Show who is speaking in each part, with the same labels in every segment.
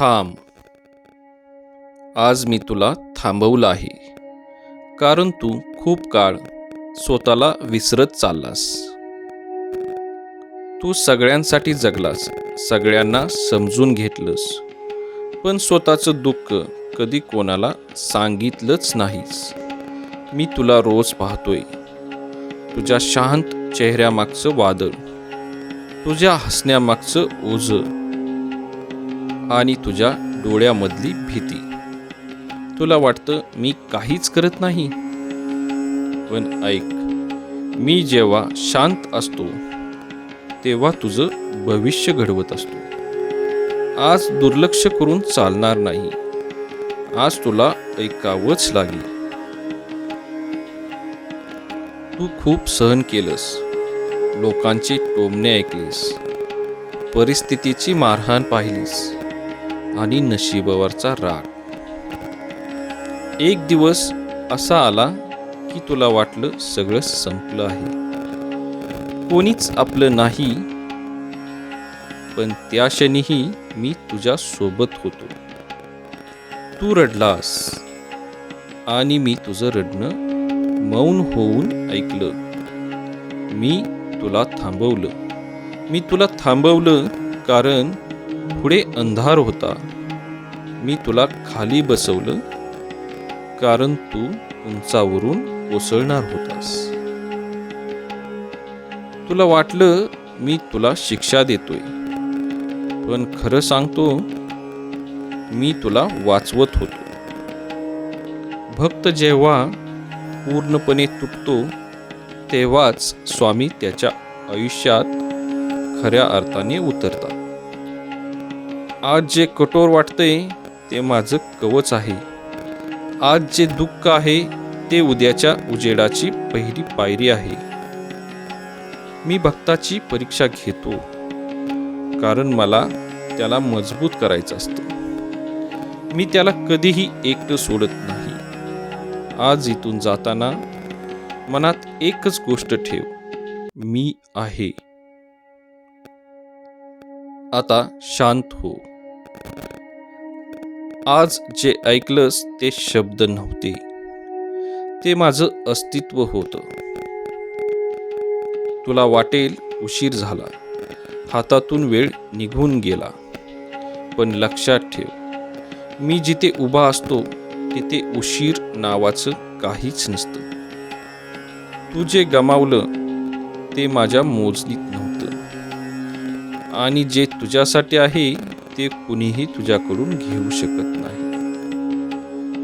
Speaker 1: थांब. आज मी तुला थांबवलं आहे कारण तू खूप काळ स्वतःला विसरत चाललास. तू सगळ्यांसाठी जगलास सगळ्यांना समजून घेतलंस. पण स्वतःचं दुःख कधी कोणाला सांगितलंच नाहीस. मी तुला रोज पाहतोय. तुझ्या शांत चेहऱ्यामागचं वादळ तुझ्या हसण्यामागचं ओझं आणि तुझ्या डोळ्यामधली भीती. तुला वाटतं मी काहीच करत नाही. पण ऐक मी जेव्हा शांत असतो तेव्हा तुझं भविष्य घडवत असतो. आज दुर्लक्ष करून चालणार नाही. आज तुला ऐकावंच लागेल. तू खूप सहन केलंस. लोकांची टोमणे ऐकलीस. परिस्थितीची मारहाण पाहिलीस. आणि नशिबावरचा राग. एक दिवस असा आला की तुला वाटलं सगळं संपलं आहे. कोणीच आपलं नाही पण त्या क्षणीही मी तुझ्या सोबत होतो. तू रडलास आणि मी तुझं रडणं मौन होऊन ऐकलं. मी तुला थांबवलं. मी तुला थांबवलं कारण पुढे अंधार होता. मी तुला खाली बसवलं कारण तू उंचावरून कोसळणार होतास. तुला वाटलं मी तुला शिक्षा देतोय पण खरं सांगतो मी तुला वाचवत होतो. भक्त जेव्हा पूर्णपणे तुटतो तेव्हाच स्वामी त्याच्या आयुष्यात खऱ्या अर्थाने उतरतात. आज जे कठोर वाटतंय ते माझं कवच आहे. आज जे दुःख आहे ते उद्याच्या उजेडाची पहिली पायरी आहे. मी भक्ताची परीक्षा घेतो कारण मला त्याला मजबूत करायचं असतं. मी त्याला कधीही एकटं सोडत नाही. आज इथून जाताना मनात एकच गोष्ट ठेव मी आहे. आता शांत हो. आज जे ऐकलंस ते शब्द नव्हते. ते माझं अस्तित्व होतं. तुला वाटेल उशीर झाला. हातातून वेळ निघून गेला. पण लक्षात ठेव मी जिथे उभा असतो तिथे उशीर नावाचं काहीच नसतं. तू जे गमावलं ते माझ्या मोजणीत नव्हतं. आणि जे तुझ्यासाठी आहे ते कुणीही तुझ्याकडून घेऊ शकत नाही.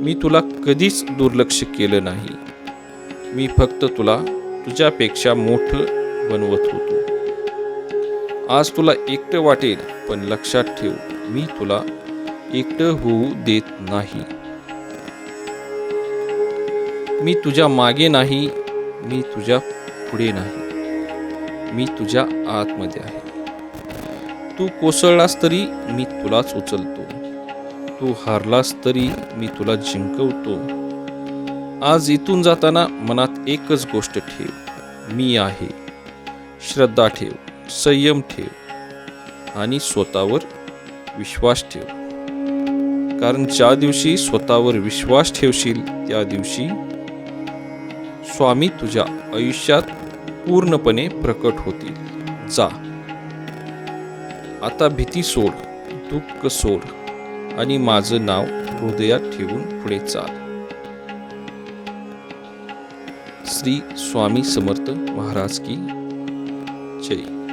Speaker 1: मी तुला कधीच दुर्लक्ष केलं नाही. मी फक्त तुला तुझ्यापेक्षा मोठं बनवत होतो. आज तुला एकटं वाटेल पण लक्षात ठेव मी तुला एकटं होऊ देत नाही. मी तुझ्या मागे नाही मी तुझ्या पुढे नाही. मी तुझ्या आतमध्ये आहे. तू कोसळलास तरी मी तुलाच उचलतो. तू हारलास तरी मी तुला जिंकवतो. आज इथून जाताना मनात एकच गोष्ट ठेव. मी आहे. श्रद्धा ठेव. संयम ठेव. आणि स्वतःवर विश्वास ठेव. कारण ज्या दिवशी स्वतःवर विश्वास ठेवशील त्या दिवशी स्वामी तुझ्या आयुष्यात पूर्णपणे प्रकट होतील. जा. आता भीती सोड दुःख सोड आणि माझं नाव हृदयात ठेवून पुढे चाल. श्री स्वामी समर्थ महाराज की जय.